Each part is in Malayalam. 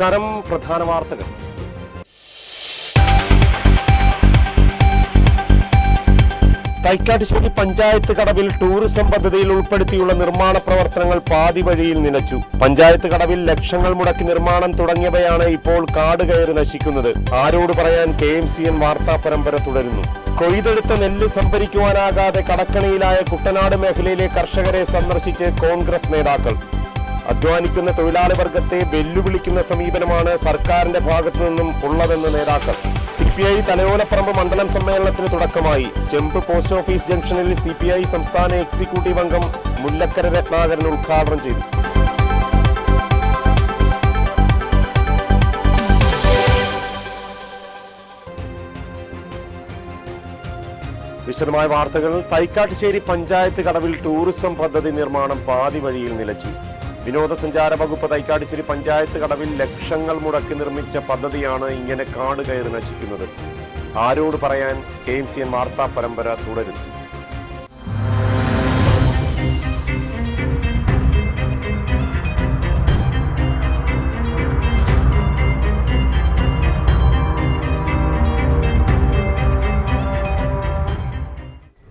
നമസ്കാരം പ്രധാന വാർത്തകൾ. തൈക്കാട്ടുശ്ശേരി പഞ്ചായത്ത് കടവിൽ ടൂറിസം പദ്ധതിയിൽ ഉൾപ്പെടുത്തിയുള്ള നിർമ്മാണ പ്രവർത്തനങ്ങൾ പാതി വഴിയിൽ നിലച്ചു. പഞ്ചായത്ത് കടവിൽ ലക്ഷങ്ങൾ മുടക്കി നിർമ്മാണം തുടങ്ങിയവയാണ് ഇപ്പോൾ കാട് കയറി നശിക്കുന്നത്. ആരോട് പറയാൻ കെ എം സി എൻ വാർത്താ പരമ്പര തുടരുന്നു. കൊയ്തെടുത്ത നെല്ല് സംഭരിക്കുവാനാകാതെ കടക്കണിയിലായ കുട്ടനാട് മേഖലയിലെ കർഷകരെ സന്ദർശിച്ച് കോൺഗ്രസ് നേതാക്കൾ. അധ്വാനിക്കുന്ന തൊഴിലാളി വർഗത്തെ വെല്ലുവിളിക്കുന്ന സമീപനമാണ് സർക്കാരിന്റെ ഭാഗത്തു നിന്നും ഉള്ളതെന്ന് നേതാക്കൾ. സി പി ഐ തലയോലപ്പറമ്പ് മണ്ഡലം സമ്മേളനത്തിന് തുടക്കമായി. ചെമ്പ് പോസ്റ്റ് ഓഫീസ് ജംഗ്ഷനിൽ സി പി ഐ സംസ്ഥാന എക്സിക്യൂട്ടീവ് അംഗം മുല്ലക്കര രത്നാകരൻ ഉദ്ഘാടനം ചെയ്തു. വിശദമായ വാർത്തകൾ തൈക്കാട്ടുശ്ശേരി പഞ്ചായത്ത് കടവിൽ ടൂറിസം പദ്ധതി നിർമ്മാണം പാതി വഴിയിൽ നിലച്ചു. വിനോദസഞ്ചാര വകുപ്പ് തൈക്കാടിശ്ശേരി പഞ്ചായത്ത് കടവിൽ ലക്ഷങ്ങൾ മുടക്കി നിർമ്മിച്ച പദ്ധതിയാണ് ഇങ്ങനെ കാട് കയറി നശിക്കുന്നത്. ആരോട് പറയാൻ കെ എം സി എൻ വാർത്താ പരമ്പര തുടരുന്നു.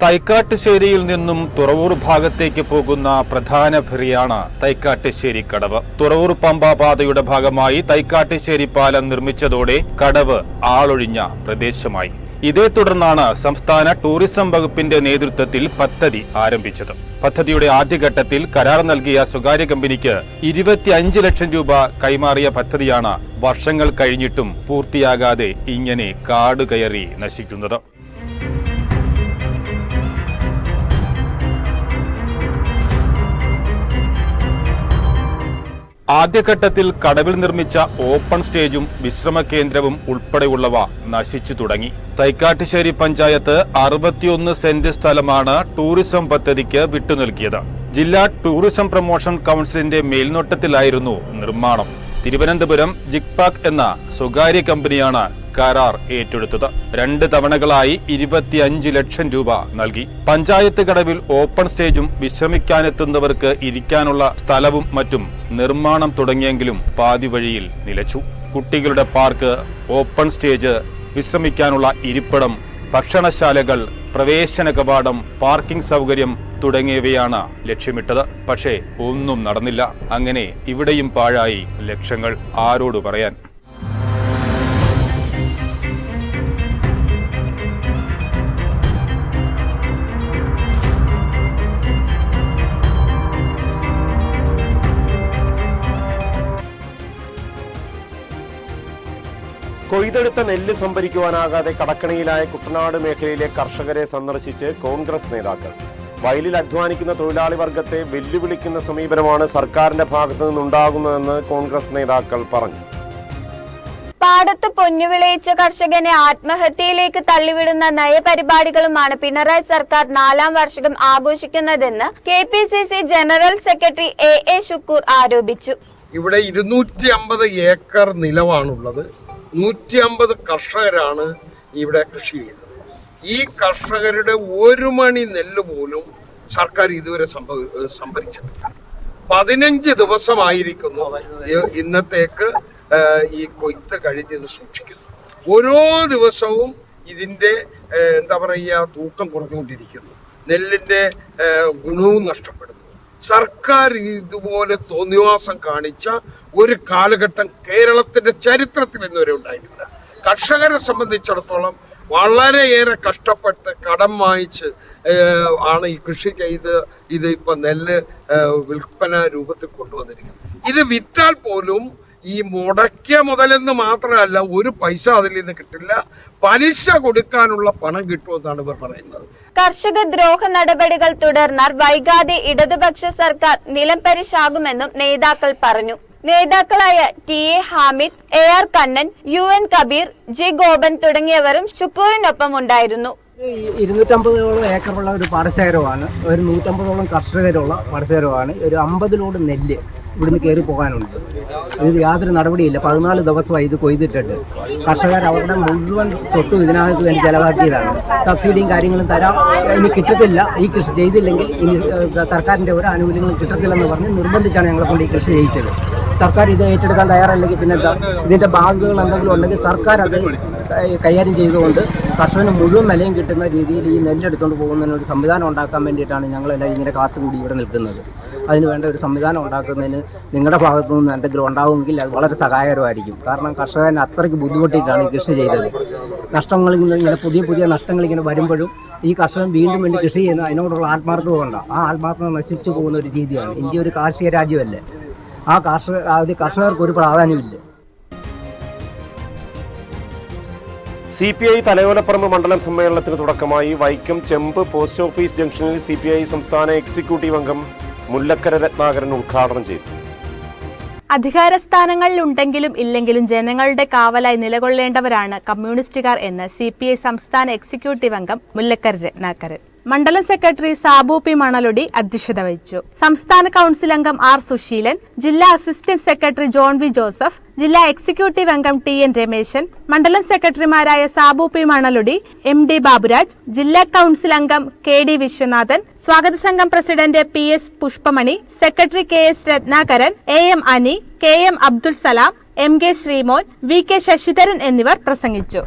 തൈക്കാട്ടുശ്ശേരിയിൽ നിന്നും തുറവൂർ ഭാഗത്തേക്ക് പോകുന്ന പ്രധാന ഫെറിയാണ് തൈക്കാട്ടുശ്ശേരി കടവ്. തുറവൂർ പമ്പ പാതയുടെ ഭാഗമായി തൈക്കാട്ടുശ്ശേരി പാലം നിർമ്മിച്ചതോടെ കടവ് ആളൊഴിഞ്ഞ പ്രദേശമായി. ഇതേ തുടർന്നാണ് സംസ്ഥാന ടൂറിസം വകുപ്പിന്റെ നേതൃത്വത്തിൽ പദ്ധതി ആരംഭിച്ചത്. പദ്ധതിയുടെ ആദ്യഘട്ടത്തിൽ കരാർ നൽകിയ സ്വകാര്യ കമ്പനിക്ക് ഇരുപത്തിയഞ്ച് ലക്ഷം രൂപ കൈമാറിയ പദ്ധതിയാണ് വർഷങ്ങൾ കഴിഞ്ഞിട്ടും പൂർത്തിയാകാതെ ഇങ്ങനെ കാടുകയറി നശിക്കുന്നത്. ആദ്യഘട്ടത്തിൽ കടവിൽ നിർമ്മിച്ച ഓപ്പൺ സ്റ്റേജും വിശ്രമ കേന്ദ്രവും ഉൾപ്പെടെയുള്ളവ നശിച്ചു തുടങ്ങി. തൈക്കാട്ടുശ്ശേരി പഞ്ചായത്ത് അറുപത്തിയൊന്ന് സെന്റ് സ്ഥലമാണ് ടൂറിസം പദ്ധതിക്ക് വിട്ടുനൽകിയത്. ജില്ലാ ടൂറിസം പ്രൊമോഷൻ കൗൺസിലിന്റെ മേൽനോട്ടത്തിലായിരുന്നു നിർമ്മാണം. തിരുവനന്തപുരം ജിഗ്പാക് എന്ന സ്വകാര്യ കമ്പനിയാണ് കരാർ ഏറ്റെടുത്തത്. രണ്ട് തവണകളായി ഇരുപത്തിയഞ്ച് ലക്ഷം രൂപ നൽകി. പഞ്ചായത്ത് കടവിൽ ഓപ്പൺ സ്റ്റേജും വിശ്രമിക്കാനെത്തുന്നവർക്ക് ഇരിക്കാനുള്ള സ്ഥലവും മറ്റും നിർമ്മാണം തുടങ്ങിയെങ്കിലും പാതി വഴിയിൽ നിലച്ചു. കുട്ടികളുടെ പാർക്ക് ഓപ്പൺ സ്റ്റേജ് വിശ്രമിക്കാനുള്ള ഇരിപ്പിടം ഭക്ഷണശാലകൾ പ്രവേശന കവാടം പാർക്കിംഗ് സൗകര്യം തുടങ്ങിയവയാണ് ലക്ഷ്യമിട്ടത്. പക്ഷേ ഒന്നും നടന്നില്ല. അങ്ങനെ ഇവിടെയും പാഴായി ലക്ഷങ്ങൾ ആരോട് പറയാൻ? കൊയ്തെടുത്ത നെല്ല് സംഭരിക്കുവാനാകാതെ കടക്കണിയിലായ കുട്ടനാട് മേഖലയിലെ കർഷകരെ സന്ദർശിച്ച് കോൺഗ്രസ് നേതാക്കൾ. വയലിൽ അധ്വാനിക്കുന്ന തൊഴിലാളി വർഗത്തെ വെല്ലുവിളിക്കുന്ന സമീപനമാണ് സർക്കാരിന്റെ ഭാഗത്തു നിന്നുണ്ടാകുന്നതെന്ന് കോൺഗ്രസ് നേതാക്കൾ പറഞ്ഞു. പാടത്ത് പൊന്നുവിളയിച്ച കർഷകനെ ആത്മഹത്യയിലേക്ക് തള്ളിവിടുന്ന നയപരിപാടികളുമാണ് പിണറായി സർക്കാർ നാലാം വാർഷികം ആഘോഷിക്കുന്നതെന്ന് K P C C general secretary A A Shukoor ആരോപിച്ചു. ഇവിടെ ഇരുന്നൂറ്റി അമ്പത് ഏക്കർ നിലമാണുള്ളത് നൂറ്റി അമ്പത് കർഷകരാണ് ഇവിടെ കൃഷി ചെയ്തത്. ഈ കർഷകരുടെ ഒരു മണി നെല്ല് പോലും സർക്കാർ ഇതുവരെ സംഭവ സംഭരിച്ചിട്ടില്ല. പതിനഞ്ച് ദിവസമായിരിക്കുന്നു ഇന്നത്തേക്ക് ഈ കൊയ്ത്ത് കഴിഞ്ഞ് ഇത് സൂക്ഷിക്കുന്നു. ഓരോ ദിവസവും ഇതിന്റെ എന്താ പറയുക തൂക്കം കുറഞ്ഞുകൊണ്ടിരിക്കുന്നു. നെല്ലിന്റെ ഗുണവും നഷ്ടപ്പെടുന്നു. സർക്കാർ ഇതുപോലെ തോന്നിവാസം കാണിച്ച ഒരു കാലഘട്ടം കേരളത്തിന്റെ ചരിത്രത്തിൽ ഇന്നുവരെ ഉണ്ടായിട്ടില്ല. കർഷകരെ സംബന്ധിച്ചിടത്തോളം വളരെയേറെ കഷ്ടപ്പെട്ട് കടം വാങ്ങിച്ച് ആണ് ഈ കൃഷി ചെയ്ത് ഇത് ഇപ്പൊ നെല്ല് വിൽപ്പന രൂപത്തിൽ കൊണ്ടുവന്നിരിക്കുന്നത്. ഇത് വിറ്റാൽ പോലും ഈ മുടക്കിയ മുതലെന്ന് മാത്രമല്ല ഒരു പൈസ അതിൽ നിന്ന് കിട്ടില്ല. പലിശ കൊടുക്കാനുള്ള പണം കിട്ടുമെന്നാണ് ഇവർ പറയുന്നത്. കർഷക ദ്രോഹ നടപടികൾ തുടർന്നാൽ വൈകാതെ ഇടതുപക്ഷ സർക്കാർ നിലംപരിശാകുമെന്നും നേതാക്കൾ പറഞ്ഞു. നേതാക്കളായ T A Hamid A R Kannan U N Kabeer G Gopan തുടങ്ങിയവരും ഷുക്കൂറിനൊപ്പം ഉണ്ടായിരുന്നു ഇരുന്നൂറ്റമ്പതോളം ഏക്കറുള്ള ഒരു പാടശേഖരമാണ്. ഒരു നൂറ്റമ്പതോളം കർഷകരുള്ള പാടശേഖരമാണ്. ഒരു അമ്പതിലോട് നെല്ല് ഇവിടുന്ന് കയറി പോകാനുണ്ട്. ഇത് യാതൊരു നടപടിയില്ല. പതിനാല് ദിവസമായി ഇത് കൊയ്തിട്ടിട്ട് കർഷകർ അവരുടെ മുഴുവൻ സ്വത്തും ഇതിനകത്ത് വേണ്ടി ചിലവാക്കിയതാണ്. സബ്സിഡിയും കാര്യങ്ങളും തരാം. ഇനി കിട്ടത്തില്ല. ഈ കൃഷി ചെയ്തില്ലെങ്കിൽ ഇനി സർക്കാരിന്റെ ഒരു ആനുകൂല്യങ്ങളും കിട്ടത്തില്ലെന്ന് പറഞ്ഞ് നിർബന്ധിച്ചാണ് ഞങ്ങളെ കൊണ്ട് ഈ കൃഷി ചെയ്യിച്ചത്. സർക്കാർ ഇത് ഏറ്റെടുക്കാൻ തയ്യാറല്ലെങ്കിൽ പിന്നെ ഇതിന്റെ ബാധ്യതകൾ എന്തെങ്കിലും ഉണ്ടെങ്കിൽ സർക്കാർ അത് കൈകാര്യം ചെയ്തുകൊണ്ട് കർഷകന് മുഴുവൻ നിലയും കിട്ടുന്ന രീതിയിൽ ഈ നെല്ലെടുത്തുകൊണ്ട് പോകുന്നതിന് ഒരു സംവിധാനം ഉണ്ടാക്കാൻ വേണ്ടിയിട്ടാണ് ഞങ്ങളെല്ലാം ഇങ്ങനെ കാത്തുകൂടി ഇവിടെ നിൽക്കുന്നത്. അതിന് വേണ്ട ഒരു സംവിധാനം ഉണ്ടാക്കുന്നതിന് നിങ്ങളുടെ ഭാഗത്തു നിന്ന് എന്തെങ്കിലും ഉണ്ടാവുമെങ്കിൽ അത് വളരെ സഹായകരമായിരിക്കും. കാരണം കർഷകൻ അത്രയ്ക്ക് ബുദ്ധിമുട്ടിയിട്ടാണ് ഈ കൃഷി ചെയ്തത്. നഷ്ടങ്ങൾ ഇങ്ങനെ പുതിയ പുതിയ നഷ്ടങ്ങൾ ഇങ്ങനെ വരുമ്പോഴും ഈ കർഷകൻ വീണ്ടും വേണ്ടി കൃഷി ചെയ്യുന്ന അതിനോടുള്ള ആത്മാർത്ഥത കൊണ്ടാണ് ആ ആത്മാർത്ഥത നശിച്ചു പോകുന്ന ഒരു രീതിയാണ്. ഇന്ത്യ ഒരു കാർഷിക രാജ്യമല്ലേ. ആ കർഷക അത് കർഷകർക്ക് ഒരു പ്രാധാന്യമില്ല സി പി ഐ തലയോലപ്പറമ്പ് മണ്ഡലം സമ്മേളനത്തിന് തുടക്കമായി വൈക്കം ചെമ്പ് പോസ്റ്റ് ഓഫീസ് ജംഗ്ഷനിൽ സി പി ഐ സംസ്ഥാന എക്സിക്യൂട്ടീവ് അംഗം മുല്ലക്കര രത്നാകരൻ ഉദ്ഘാടനം ചെയ്തു. അധികാര സ്ഥാനങ്ങളിൽ ഉണ്ടെങ്കിലും ഇല്ലെങ്കിലും ജനങ്ങളുടെ കാവലായി നിലകൊള്ളേണ്ടവരാണ് കമ്മ്യൂണിസ്റ്റുകാർ എന്ന് സി സംസ്ഥാന എക്സിക്യൂട്ടീവ് അംഗം മുല്ലക്കര രത്നാകരൻ. മണ്ഡലം സെക്രട്ടറി സാബു പി മണലൊടി അധ്യക്ഷത വഹിച്ചു. സംസ്ഥാന കൗൺസിൽ അംഗം ആർ സുശീലൻ ജില്ലാ assistant secretary John V Joseph ജില്ലാ എക്സിക്യൂട്ടീവ് അംഗം ടി എൻ രമേശൻ മണ്ഡലം സെക്രട്ടറിമാരായ Sabu P Manalody M D Baburaj ജില്ലാ കൗൺസിൽ അംഗം കെ ഡി വിശ്വനാഥൻ സ്വാഗത സംഘം president P S Pushpamani secretary K S Ratnakaran A M Ani K M Abdul Salam M K Sreemon V K Sasidharan എന്നിവർ പ്രസംഗിച്ചു.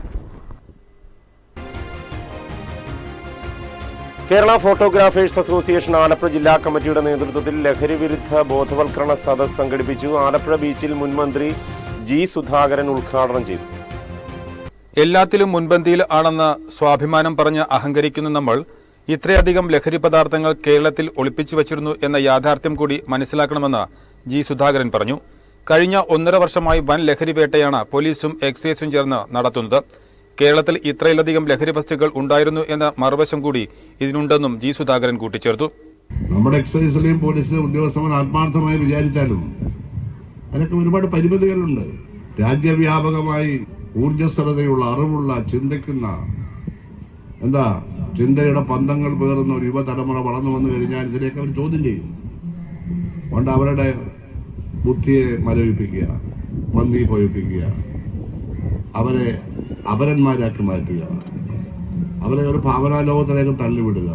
കേരള ഫോട്ടോഗ്രാഫേഴ്സ് അസോസിയേഷൻ ആലപ്പുഴ ജില്ലാ കമ്മിറ്റിയുടെ നേതൃത്വത്തിൽ ലഹരി വിരുദ്ധ ബോധവൽക്കരണ സദസ് സംഘടിപ്പിച്ചു. ആലപ്പുഴ ബീച്ചിൽ മുൻമന്ത്രി ജി സുധാകരൻ ഉദ്ഘാടനം ചെയ്തു. എല്ലാത്തിലും മുൻപന്തിയിൽ ആണെന്ന് സ്വാഭിമാനം പറഞ്ഞ് അഹങ്കരിക്കുന്ന നമ്മൾ ഇത്രയധികം ലഹരി പദാർത്ഥങ്ങൾ കേരളത്തിൽ ഒളിപ്പിച്ചു വച്ചിരുന്നു എന്ന യാഥാർത്ഥ്യം കൂടി മനസ്സിലാക്കണമെന്ന് ജി സുധാകരൻ പറഞ്ഞു. കഴിഞ്ഞ ഒന്നര വർഷമായി വൻ ലഹരി വേട്ടയാണ് പോലീസും എക്സൈസും ചേർന്ന് നടത്തുന്നത്. കേരളത്തിൽ ഇത്രയിലധികം ലഹരി വസ്തുക്കൾ ഉണ്ടായിരുന്നു എന്ന മറുവശം കൂടി ഇതിനുണ്ടെന്നും ജി സുധാകരൻ കൂട്ടിച്ചേർത്തു. നമ്മുടെ എക്സൈസിലെയും പോലീസ് ഉദ്യോഗസ്ഥന്മാർ ആത്മാർത്ഥമായി വിചാരിച്ചാലും അതിനൊക്കെ ഒരുപാട് പരിമിതികളുണ്ട്. രാജ്യവ്യാപകമായി ഊർജസ്വലതയുള്ള അറിവുള്ള ചിന്തിക്കുന്ന എന്താ ചിന്തയുടെ പന്തങ്ങൾ പേറുന്ന ഒരു യുവതലമുറ വളർന്നു വന്നു കഴിഞ്ഞാൽ ഇതിനെയൊക്കെ അവർ ചോദ്യം ചെയ്യും. അതുകൊണ്ട് അവരുടെ ബുദ്ധിയെ മരവിപ്പിക്കുക പോയിപ്പിക്കുക അവരെ അപരന്മാരാക്കി മാറ്റുക. അവരെ ഒരു ഭാവനാലോകത്തിലേക്ക് തള്ളിവിടുക.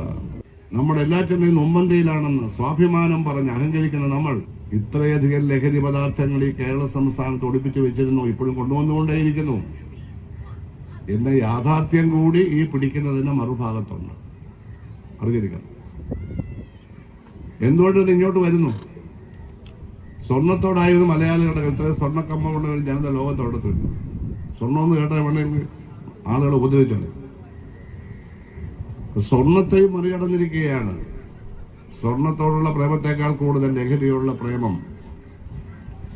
നമ്മുടെ എല്ലാറ്റിന്റെയും മുമ്പന്തിയിലാണെന്ന് സ്വാഭിമാനം പറഞ്ഞ് അഹങ്കരിക്കുന്ന നമ്മൾ ഇത്രയധികം ലഹരി പദാർത്ഥങ്ങൾ ഈ കേരള സംസ്ഥാനത്ത് ഒളിപ്പിച്ചു വെച്ചിരുന്നു ഇപ്പോഴും കൊണ്ടുവന്നുകൊണ്ടേയിരിക്കുന്നു. എന്ന യാഥാർത്ഥ്യം കൂടി ഈ പിടിക്കുന്നതിന് മറുഭാഗത്തുണ്ട്. അറിഞ്ഞിരിക്കണം. എന്തുകൊണ്ട് ഇങ്ങോട്ട് വരുന്നു? സ്വർണത്തോടായിരുന്നു മലയാളികളുടെ ഇത്രയും സ്വർണക്കമ്മ കൊണ്ട് ജനത ലോകത്തോടത്തില്ല സ്വർണമെന്ന് കേട്ടാൽ വേണമെങ്കിൽ ആളുകൾ ഉപദ്രവിച്ചത് സ്വർണത്തെ മറികടന്നിരിക്കുകയാണ്. സ്വർണത്തോടുള്ള പ്രേമത്തെക്കാൾ കൂടുതൽ ലഹരിയുള്ള പ്രേമം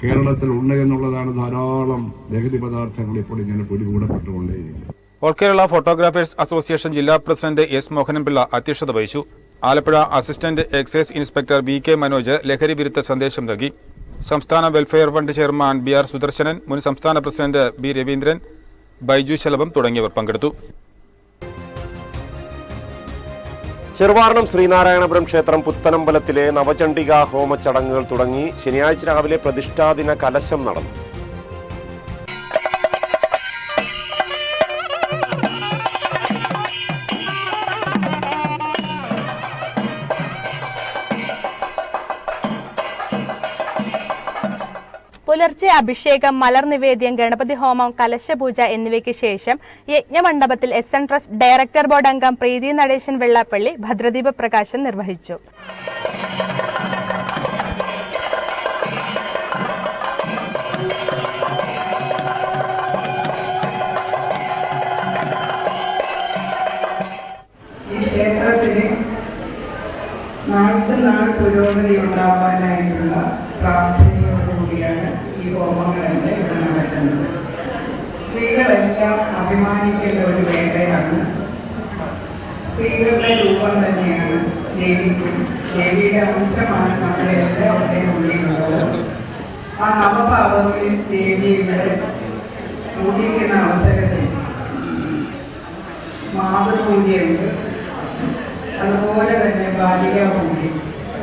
കേരളത്തിൽ ഉണ്ട് എന്നുള്ളതാണ് ധാരാളം ലഹരി പദാർത്ഥങ്ങൾ ഇപ്പോൾ ഇങ്ങനെ പിടികൂടപ്പെട്ടുകൊണ്ടേയിരിക്കുന്നത്. ഓൾ കേരള ഫോട്ടോഗ്രാഫേഴ്സ് അസോസിയേഷൻ ജില്ലാ പ്രസിഡന്റ് എസ് മോഹനൻപിള്ള അധ്യക്ഷത വഹിച്ചു. Alappuzha assistant excise inspector V K Manoj ലഹരി വിരുദ്ധ സന്ദേശം നൽകി. സംസ്ഥാന welfare fund chairman B R Sudarsanan മുൻ സംസ്ഥാന പ്രസിഡന്റ് ബി രവീന്ദ്രൻ ബൈജു ശലഭം തുടങ്ങിയവർ പങ്കെടുത്തു. ചെറുവാർണം ശ്രീനാരായണപുരം ക്ഷേത്രം പുത്തനമ്പലത്തിലെ നവചണ്ഡിക ഹോമ ചടങ്ങുകൾ തുടങ്ങി ശനിയാഴ്ച രാവിലെ പ്രതിഷ്ഠാദിന കലശം നടന്നു. പുലർച്ചെ അഭിഷേകം മലർ നിവേദ്യം ഗണപതി ഹോമം കലശപൂജ എന്നിവയ്ക്ക് ശേഷം യജ്ഞമണ്ഡപത്തിൽ S N trust director board അംഗം പ്രീതി നടേശൻ വെള്ളാപ്പള്ളി ഭദ്രദീപ പ്രകാശം നിർവഹിച്ചു. ക്ഷേത്രത്തിന് നാൾ പുരോഗതി ഉണ്ടാവാനായിട്ടുള്ള പ്രാർത്ഥനയോടുകൂടിയാണ് ഈ ഹോമങ്ങളെല്ലാം ഇവിടെ നടക്കുന്നത് സ്ത്രീകളെല്ലാം അഭിമാനിക്കേണ്ട ഒരു വേളയാണ് സ്ത്രീകളുടെ രൂപം തന്നെയാണ് ദേവിക്കും. ദേവിയുടെ അംശമാണ് നമ്മുടെ എല്ലാവരുടെയും ഉള്ളിലുള്ളത്. ആ നവഭാവങ്ങളിൽ ദേവി ഇവിടെ അവസരത്തിൽ മാതൃപൂജയുണ്ട് അതുപോലെ തന്നെ ബാലിക പൂജ.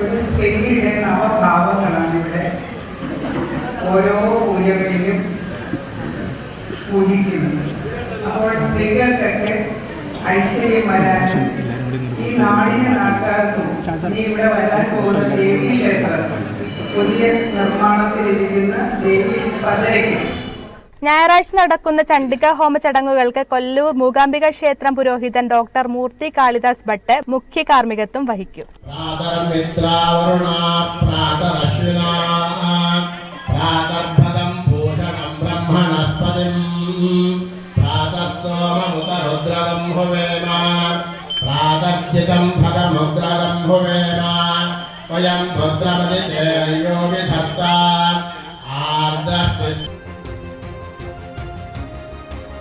ഒരു സ്ത്രീയുടെ നവഭാവങ്ങളാണ് ഇവിടെ. ഓരോ പൂജകളിലും പൂജിക്കുന്നത് അപ്പോൾ സ്ത്രീകൾക്കൊക്കെ ഐശ്വര്യം വരാനും ഈ നാടിന് നാട്ടുകാർക്കും ഇനി ഇവിടെ വരാൻ പോകുന്ന ദേവീ ക്ഷേത്രം പുതിയ നിർമ്മാണത്തിലിരിക്കുന്ന ദേവി പതരയ്ക്കും ഞായറാഴ്ച നടക്കുന്ന ചണ്ഡിക ഹോമ ചടങ്ങുകൾക്ക് കൊല്ലൂർ മൂകാംബിക ക്ഷേത്രം പുരോഹിതൻ ഡോക്ടർ മൂർത്തി കാളിദാസ് ഭട്ട് മുഖ്യ കാർമ്മികത്വം വഹിക്കും. പ്രാതർമിത്രാവരുണാ പ്രാതരശ്വിനാ പ്രാതർഭകം ഭൂഷണം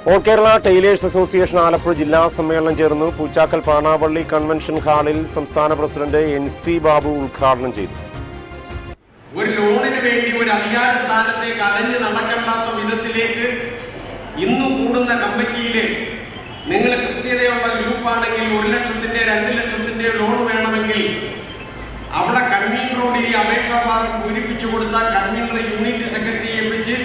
all Kerala tailors association Alappuzha ജില്ലാ സമ്മേളനം ചേർന്നു പൂച്ചാക്കൽ പാണാവള്ളി കൺവെൻഷൻ ഹാളിൽ സംസ്ഥാന പ്രസിഡന്റ് എൻ സി ബാബു ഉദ്ഘാടനം ചെയ്തു. ഒരു ലോണിന് വേണ്ടി ഒരു അധികാര സ്ഥാനത്തേക്ക് അലഞ്ഞു നടക്കണ്ടാത്ത വിധത്തിലേക്ക് ഇന്ന് കൂടുന്ന കമ്മിറ്റിയിൽ നിങ്ങൾ കൃത്യതയുള്ള ഗ്രൂപ്പാണെങ്കിൽ ഒരു ലക്ഷത്തിന്റെ രണ്ട് ലക്ഷത്തിന്റെ ലോൺ വേണമെങ്കിൽ അവിടെ കൺവീനറോട് ഈ അപേക്ഷാ ഫാറം പൂരിപ്പിച്ചു കൊടുത്താൽ കൺവീനർ യൂണിറ്റ് സെക്രട്ടറി ഏൽപ്പിച്ച്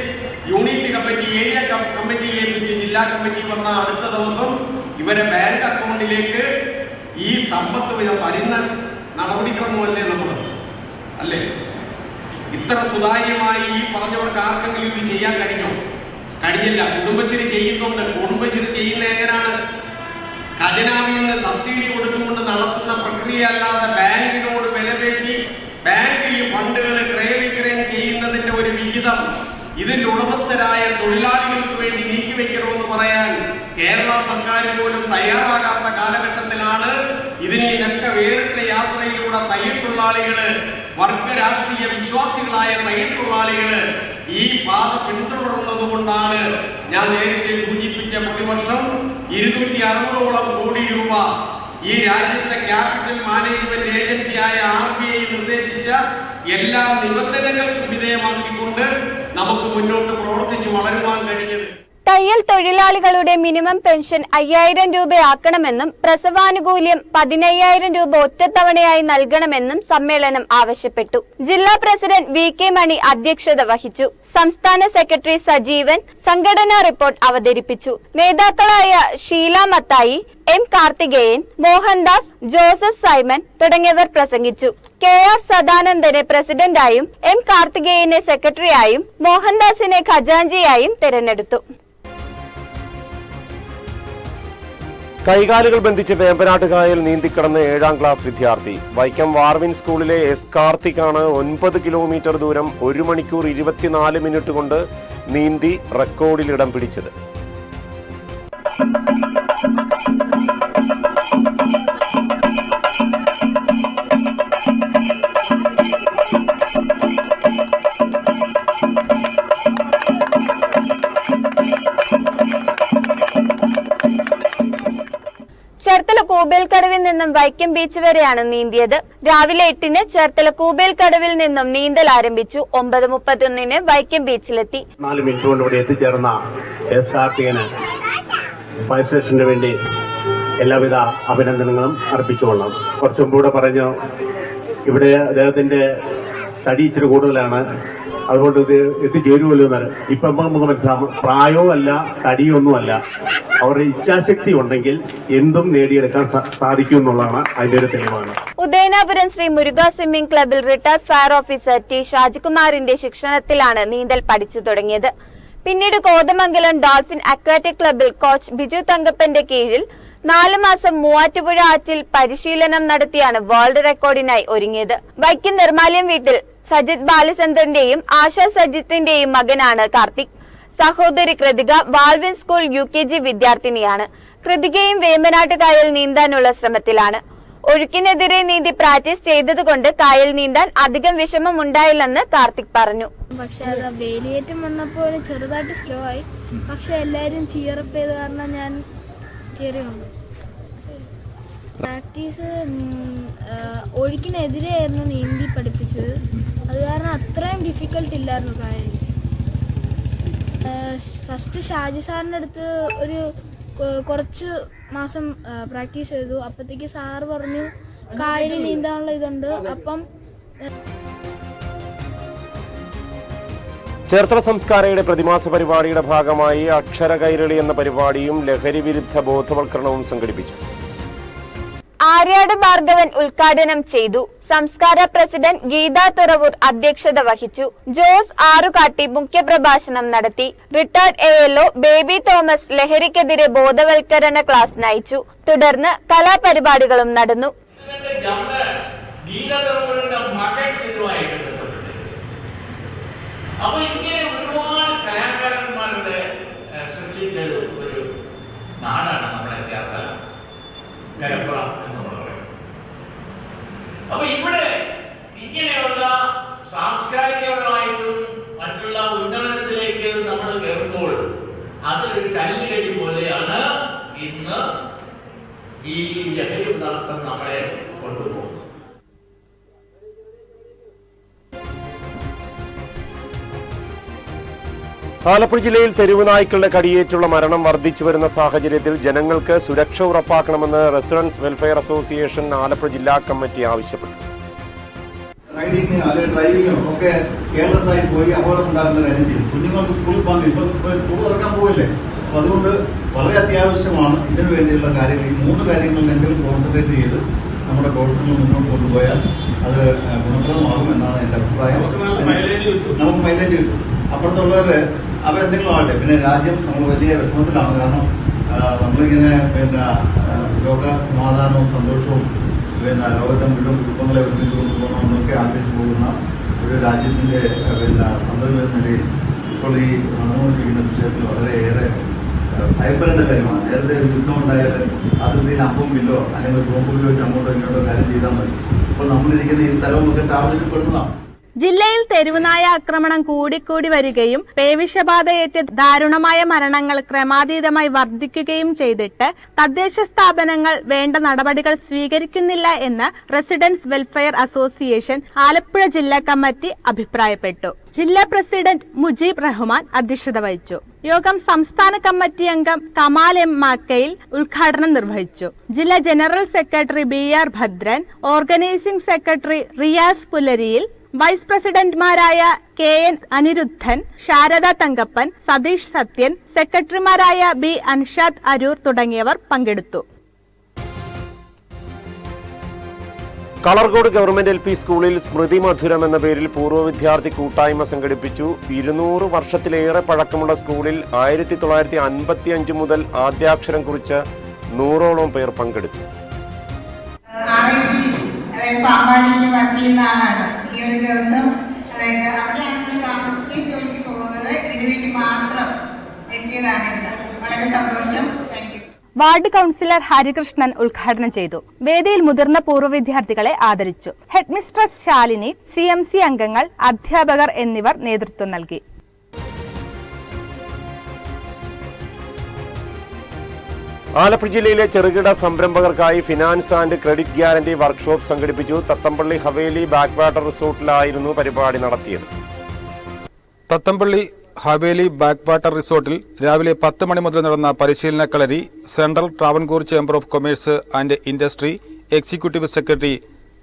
യൂണിറ്റ് കമ്മിറ്റി ഏരിയ കമ്മിറ്റി ഏൽപ്പിച്ച് ജില്ലാ കമ്മിറ്റി വന്ന അടുത്ത ദിവസം ഇവരെ ബാങ്ക് അക്കൗണ്ടിലേക്ക് ഈ സമ്പത്ത് വരുന്ന നടപടിക്രമമല്ലേ നമ്മൾ അല്ലേ? ഇത്ര സുതാര്യമായി ഈ പറഞ്ഞവർക്ക് ആർക്കെങ്കിലും ഇത് ചെയ്യാൻ കഴിഞ്ഞോ? കഴിഞ്ഞില്ല. കുടുംബശ്രീ ചെയ്യുന്നുണ്ട്. കുടുംബശ്രീ ചെയ്യുന്ന എങ്ങനെയാണ് ഖജനാവിൽ നിന്ന് സബ്സിഡി കൊടുത്തുകൊണ്ട് നടത്തുന്ന പ്രക്രിയ അല്ലാതെ ബാങ്കിനോട് വിലപേശി ബാങ്ക് ഈ ഫണ്ടുകൾ ക്രയവിക്രയം ചെയ്യുന്നതിന്റെ ഒരു വിഹിതം ഇതിന്റെ ഉടമസ്ഥരായ തൊഴിലാളികൾക്ക് വേണ്ടി നീക്കിവെക്കണമെന്ന് പറയാൻ കേരള സർക്കാർ പോലും തയ്യാറാകാത്ത കാലഘട്ടത്തിലാണ് ഇതിനെ ഇതൊക്കെ വേറിട്ട യാത്രയിലൂടെ തയ്യൽ തൊഴിലാളികൾ വർഗ രാഷ്ട്രീയ വിശ്വാസികളായ തയ്യൽ തൊഴിലാളികൾ ഈ പാത പിന്തുടർന്നത് കൊണ്ടാണ് ഞാൻ നേരത്തെ സൂചിപ്പിച്ച പ്രതിവർഷം ഇരുന്നൂറ്റി അറുപതോളം കോടി രൂപ ഈ രാജ്യത്തെ ക്യാപിറ്റൽ മാനേജ്മെന്റ് ഏജൻസിയായ ആർ ബി ഐ നിർദ്ദേശിച്ച എല്ലാ നിബന്ധനകൾക്കും വിധേയമാക്കിക്കൊണ്ട് നമുക്ക് മുന്നോട്ട് പ്രവർത്തിച്ചു വളരുവാൻ കഴിഞ്ഞത്. തയ്യൽ തൊഴിലാളികളുടെ മിനിമം പെൻഷൻ അയ്യായിരം രൂപയാക്കണമെന്നും പ്രസവാനുകൂല്യം പതിനയ്യായിരം രൂപ ഒറ്റത്തവണയായി നൽകണമെന്നും സമ്മേളനം ആവശ്യപ്പെട്ടു. ജില്ലാ പ്രസിഡന്റ് വി കെ മണി അധ്യക്ഷത വഹിച്ചു. സംസ്ഥാന സെക്രട്ടറി സജീവൻ സംഘടനാ റിപ്പോർട്ട് അവതരിപ്പിച്ചു. നേതാക്കളായ Sheela Mathai M Karthikeyan Mohandas Joseph Simon തുടങ്ങിയവർ പ്രസംഗിച്ചു. കെ ആർ സദാനന്ദനെ പ്രസിഡന്റായും എം കാർത്തികേയനെ സെക്രട്ടറിയായും മോഹൻദാസിനെ ഖജാഞ്ചിയായും തെരഞ്ഞെടുത്തു. കൈകാലുകൾ ബന്ധിച്ച് വേമ്പനാട്ടുകായൽ കായൽ നീന്തിക്കടന്ന് ഏഴാം ക്ലാസ് വിദ്യാർത്ഥി. വൈക്കം വാർവിൻ സ്കൂളിലെ എസ് കാർത്തിക്കാണ് ഒൻപത് കിലോമീറ്റർ ദൂരം ഒരു മണിക്കൂർ ഇരുപത്തിനാല് മിനിറ്റ് കൊണ്ട് നീന്തി റെക്കോർഡിൽ ഇടം പിടിച്ചത്. നിന്നും വൈക്കം ബീച്ച് വരെയാണ് നീന്തിയത്. രാവിലെ എട്ടിന് ചേർത്തല കൂബേൽ കടവിൽ നിന്നും നീന്തൽ ആരംഭിച്ചു. ഒമ്പത് മുപ്പത്തൊന്നിന് വൈക്കം ബീച്ചിലെത്തി നാല് മിനിറ്റ് കൊണ്ട് ഇവിടെ എത്തിച്ചേർന്ന എസ് കാർത്തികന് ഫയർ സ്റ്റേഷന് വേണ്ടി എല്ലാവിധ അഭിനന്ദനങ്ങളും അർപ്പിച്ചുകൊള്ളാം. കുറച്ചും കൂടെ പറഞ്ഞു ഇവിടെ അദ്ദേഹത്തിന്റെ തടി ഇച്ചിരി കൂടുതലാണ്. അതുകൊണ്ട് ഇത് എത്തിച്ചേരുമല്ലോ എന്ന് ഇപ്പം നമുക്ക് മനസ്സിലാവും പ്രായവും അല്ല തടിയൊന്നും അല്ല അവരുടെ ഇച്ഛാശക്തി ഉണ്ടെങ്കിൽ എന്തും നേടിയെടുക്കാൻ സാധിക്കും എന്നുള്ളതാണ് അതിന്റെ ഒരു തെളിവാണ്. ഉദയനാപുരം ശ്രീ മുരുക സ്വിമ്മിംഗ് ക്ലബിൽ റിട്ടയർഡ് ഫയർ ഓഫീസർ ടി ഷാജികുമാറിന്റെ ശിക്ഷണത്തിലാണ് നീന്തൽ പഠിച്ചു തുടങ്ങിയത്. പിന്നീട് കോതമംഗലം ഡോൾഫിൻ അക്വാറ്റിക് ക്ലബിൽ കോച്ച് ബിജു തങ്കപ്പന്റെ കീഴിൽ നാലു മാസം മൂവാറ്റുപുഴ ആറ്റിൽ പരിശീലനം നടത്തിയാണ് വേൾഡ് റെക്കോർഡിനായി ഒരുങ്ങിയത്. വൈക്കം നിർമാലയം വീട്ടിൽ സജിത് ബാലചന്ദ്രന്റെയും ആശ സജിത്തിന്റെയും മകനാണ് കാർത്തിക്. സഹോദരി കൃതിക വാൾവിൻ സ്കൂൾ യു കെ ജി വിദ്യാർത്ഥിനിയാണ്. കൃതികയും വേമ്പനാട്ട് കായൽ നീന്താനുള്ള ശ്രമത്തിലാണ്. ഒഴുക്കിനെതിരെ നീന്തി പ്രാക്ടീസ് ചെയ്തതുകൊണ്ട് കായൽ നീന്താൻ അധികം വിഷമം ഉണ്ടായില്ലെന്ന് കാർത്തിക് പറഞ്ഞു. പക്ഷെ അത് വേലിയേറ്റം വന്നപ്പോൾ ചെറുതായിട്ട് സ്ലോ ആയി. പക്ഷെ എല്ലാവരും ചീറപ്പ് ചെയ്ത് കാരണം ഞാൻ കയറി വന്നു. പ്രാക്ടീസ് ഒഴുക്കിനെതിരെയായിരുന്നു നീന്തി പഠിപ്പിച്ചത്. അത് കാരണം അത്രയും ഡിഫിക്കൽട്ട് ഇല്ലായിരുന്നു കാര്യം. ഫസ്റ്റ് ഷാജി സാറിന്റെ അടുത്ത് ഒരു കുറച്ച് മാസം പ്രാക്ടീസ് ചെയ്തു. അപ്പോഴത്തേക്ക് സാറ് പറഞ്ഞു കായലിൽ നീന്താനുള്ള ഇതുണ്ട്. അപ്പം ചേർത്തല സംസ്കാരയുടെ പ്രതിമാസ പരിപാടിയുടെ ഭാഗമായി അക്ഷര കൈരളി എന്ന പരിപാടിയും ലഹരി വിരുദ്ധ ബോധവൽക്കരണവും സംഘടിപ്പിച്ചു. ആര്യാട് ഭാർഗവൻ ഉദ്ഘാടനം ചെയ്തു. സംസ്കാര പ്രസിഡന്റ് ഗീതാ തുറവൂർ അധ്യക്ഷത വഹിച്ചു. ജോസ് ആറുകാട്ടി മുഖ്യപ്രഭാഷണം നടത്തി. Retired A LO Baby Thomas ലഹരിക്കെതിരെ ബോധവൽക്കരണ ക്ലാസ് നയിച്ചു. തുടർന്ന് കലാപരിപാടികളും നടന്നു. ഒരുപാട് കലാകാരന്മാരുടെ സൃഷ്ടിച്ച ഒരു നാടാണ് നമ്മുടെ ചേർത്തല പറയുന്നത് അപ്പൊ ഇവിടെ ഇങ്ങനെയുള്ള സാംസ്കാരികപരമായിട്ടും മറ്റുള്ള ഉന്നമനത്തിലേക്ക് നമ്മൾ കയറുമ്പോൾ അതൊരു കല്ലുകടി പോലെയാണ് ഇന്ന് ഈ ലഹരി പദാർത്ഥം നമ്മളെ കൊണ്ടുപോകുന്നത്. ആലപ്പുഴ ജില്ലയിൽ തെരുവ് നായ്ക്കളുടെ കടിയേറ്റുള്ള മരണം വർദ്ധിച്ചു വരുന്ന സാഹചര്യത്തിൽ ജനങ്ങൾക്ക് സുരക്ഷ ഉറപ്പാക്കണമെന്ന് റെസിഡൻസ് വെൽഫെയർ അസോസിയേഷൻ ആലപ്പുഴ ജില്ലാ കമ്മിറ്റി ആവശ്യപ്പെട്ടു. റൈഡിങ് അല്ലെങ്കിൽ ഡ്രൈവിങ്ങോ ഒക്കെ കെയർലെസ് ആയി പോയി അപകടം ഉണ്ടാകുന്ന കാര്യം കുഞ്ഞുങ്ങൾക്ക് സ്കൂളിൽ പോകാൻ ഇപ്പൊ സ്കൂൾ തുറക്കാൻ പോവില്ലേ? അപ്പൊ അതുകൊണ്ട് വളരെ അത്യാവശ്യമാണ് ഇതിനു വേണ്ടിയുള്ള കാര്യങ്ങൾ. ഈ മൂന്ന് കാര്യങ്ങളിലെങ്കിലും കോൺസെൻട്രേറ്റ് ചെയ്ത് നമ്മുടെ പ്രവർത്തനങ്ങൾ മുന്നോട്ട് കൊണ്ടുപോയാൽ അത് ഗുണപ്രദമാകും എന്നാണ് എന്റെ അഭിപ്രായം. നമുക്ക് മൈലേജ് കിട്ടും. അപ്പുറത്തുള്ളവര് അവരെന്തെങ്കിലും ആവട്ടെ. പിന്നെ രാജ്യം നമ്മൾ വലിയ വിഷമത്തിലാണ്. കാരണം നമ്മളിങ്ങനെ പിന്നെ ലോക സമാധാനവും സന്തോഷവും പിന്നെ ലോകത്തെ മുഴുവൻ കുടുംബങ്ങളെ ഒരുമിച്ച് കൊണ്ടുപോകണമെന്നൊക്കെ ആഗ്രഹിച്ചു പോകുന്ന ഒരു രാജ്യത്തിന്റെ പിന്നെ സന്തതി നിലയിൽ ഇപ്പോൾ ഈ നടന്നുകൊണ്ടിരിക്കുന്ന വിഷയത്തിൽ വളരെയേറെ ഭയപ്പെടേണ്ട കാര്യമാണ്. നേരത്തെ ഒരു യുദ്ധം ഉണ്ടായാൽ അതിർത്തിയിൽ അമ്പും ബില്ലോ അല്ലെങ്കിൽ തോക്ക് ഉപയോഗിച്ച് അങ്ങോട്ടോ ഇങ്ങോട്ടോ കാര്യം ചെയ്താൽ മതി. ഇപ്പോൾ നമ്മളിരിക്കുന്ന ഈ സ്ഥലവും സ്ഥലമൊക്കെ ടാർഗറ്റിൽപ്പെടുന്നതാണ് ജില്ലയിൽ തെരുവുനായ ആക്രമണം കൂടിക്കൂടി വരികയും പേവിഷബാധയേറ്റ് ദാരുണമായ മരണങ്ങൾ ക്രമാതീതമായി വർദ്ധിക്കുകയും ചെയ്തിട്ട് തദ്ദേശ സ്ഥാപനങ്ങൾ വേണ്ട നടപടികൾ സ്വീകരിക്കുന്നില്ല എന്ന് റെസിഡൻസ് വെൽഫെയർ അസോസിയേഷൻ ആലപ്പുഴ ജില്ലാ കമ്മിറ്റി അഭിപ്രായപ്പെട്ടു. ജില്ലാ പ്രസിഡന്റ് മുജീബ് റഹ്മാൻ അധ്യക്ഷത വഹിച്ചു. യോഗം സംസ്ഥാന കമ്മിറ്റി അംഗം കമാൽ എം മാക്കയിൽ ഉദ്ഘാടനം നിർവഹിച്ചു. ജില്ലാ general secretary B R Bhadran organising secretary Riyas Pulariyil vice പ്രസിഡന്റുമാരായ കെ എൻ അനിരുദ്ധൻ ശാരദ തങ്കപ്പൻ സതീഷ് സത്യൻ സെക്രട്ടറിമാരായ ബി അൻഷാദ് അരൂർ തുടങ്ങിയവർ പങ്കെടുത്തു. കളർകോട് ഗവൺമെന്റ് എൽ പി സ്കൂളിൽ സ്മൃതി മധുരം എന്ന പേരിൽ പൂർവ വിദ്യാർത്ഥി കൂട്ടായ്മ സംഘടിപ്പിച്ചു. ഇരുന്നൂറ് വർഷത്തിലേറെ പഴക്കമുള്ള സ്കൂളിൽ ആയിരത്തി തൊള്ളായിരത്തി അൻപത്തി അഞ്ച് മുതൽ ആദ്യാക്ഷരം കുറിച്ച് നൂറോളം പേർ പങ്കെടുത്തു. പാമ്പാടിയിൽ വർക്ക് ചെയ്യുന്ന ആളാണ്. ഈ ഒരു ദിവസം അതായത് അവിടെയാണ് ഇവിടെ താമസിച്ച് ജോലിക്ക് പോകുന്നത്. ഇതിനു വേണ്ടി മാത്രം എത്തിയതാണ് വളരെ സന്തോഷം. വാർഡ് കൗൺസിലർ ഹരികൃഷ്ണൻ ഉദ്ഘാടനം ചെയ്തു. വേദിയിൽ മുതിർന്ന പൂർവ വിദ്യാർത്ഥികളെ ആദരിച്ചു. Headmistress Shalini S M C അംഗങ്ങൾ അധ്യാപകർ എന്നിവർ നേതൃത്വം നൽകി. ആലപ്പുഴ ജില്ലയിലെ ചെറുകിട സംരംഭകർക്കായി finance and credit guarantee workshop സംഘടിപ്പിച്ചു തത്തമ്പള്ളി ഹവേലി ബാക്ക് വാട്ടർ റിസോർട്ടിലായിരുന്നു പരിപാടി നടത്തിയത്. തത്തമ്പള്ളി ഹവേലി ബാക്ക് വാട്ടർ റിസോർട്ടിൽ രാവിലെ പത്ത് മണി മുതൽ നടന്ന പരിശീലന കളരി central Travancore chamber of commerce and industry executive secretary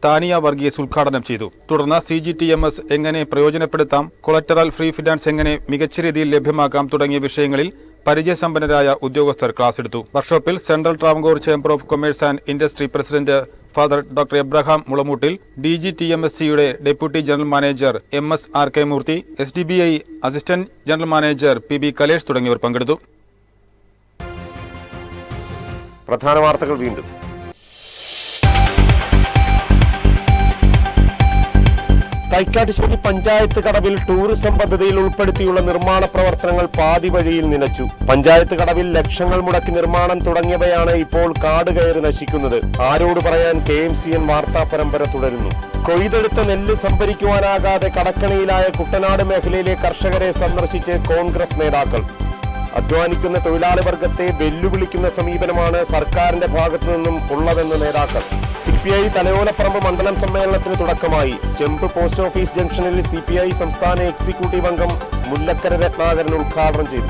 Thaniya Varghese ഉദ്ഘാടനം ചെയ്തു. തുടർന്ന് C G T M S എങ്ങനെ പ്രയോജനപ്പെടുത്താം കൊളക്ടറൽ ഫ്രീ ഫിനാൻസ് എങ്ങനെ മികച്ച രീതിയിൽ ലഭ്യമാക്കാം തുടങ്ങിയ വിഷയങ്ങളിൽ പരിചയസമ്പന്നരായ ഉദ്യോഗസ്ഥർ ക്ലാസ് എടുത്തു. വർക്ക്ഷോപ്പിൽ central Travancore chamber of commerce and industry president father doctor Abraham Mulamoottil D G T M S സിയുടെ deputy general manager M S R K Murthy S D B I assistant general manager P B Kalesh തുടങ്ങിയവർ പങ്കെടുത്തു. പ്രധാന വാർത്തകൾ വീണ്ടും. തൈക്കാട്ടുശ്ശേരി പഞ്ചായത്ത് കടവിൽ ടൂറിസം പദ്ധതിയിൽ ഉൾപ്പെടുത്തിയുള്ള നിർമ്മാണ പ്രവർത്തനങ്ങൾ പാതി വഴിയിൽ നിലച്ചു. പഞ്ചായത്ത് കടവിൽ ലക്ഷങ്ങൾ മുടക്കി നിർമ്മാണം തുടങ്ങിയവയാണ് ഇപ്പോൾ കാട് കയറി നശിക്കുന്നത്. ആരോട് പറയാൻ കെ എം സി എൻ വാർത്താ പരമ്പര തുടരുന്നു. കൊയ്തെടുത്ത നെല്ല് സംഭരിക്കുവാനാകാതെ കടക്കണിയിലായ കുട്ടനാട് മേഖലയിലെ കർഷകരെ സന്ദർശിച്ച് കോൺഗ്രസ് നേതാക്കൾ. അധ്വാനിക്കുന്ന തൊഴിലാളി വർഗത്തെ വെല്ലുവിളിക്കുന്ന സമീപനമാണ് സർക്കാരിന്റെ ഭാഗത്തു നിന്നും ഉള്ളതെന്ന് നേതാക്കൾ. സി പി ഐ തലയോലപ്പറമ്പ് മണ്ഡലം സമ്മേളനത്തിന് തുടക്കമായി. ചെമ്പ് പോസ്റ്റ് ഓഫീസ് ജംഗ്ഷനിൽ സി പി ഐ സംസ്ഥാന എക്സിക്യൂട്ടീവ് അംഗം മുല്ലക്കര രത്നാകരൻ ഉദ്ഘാടനം ചെയ്തു.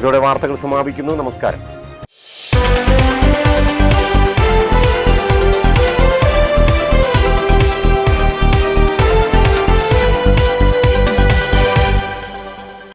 ഇതോടെ വാർത്തകൾ സമാപിക്കുന്നു. നമസ്കാരം.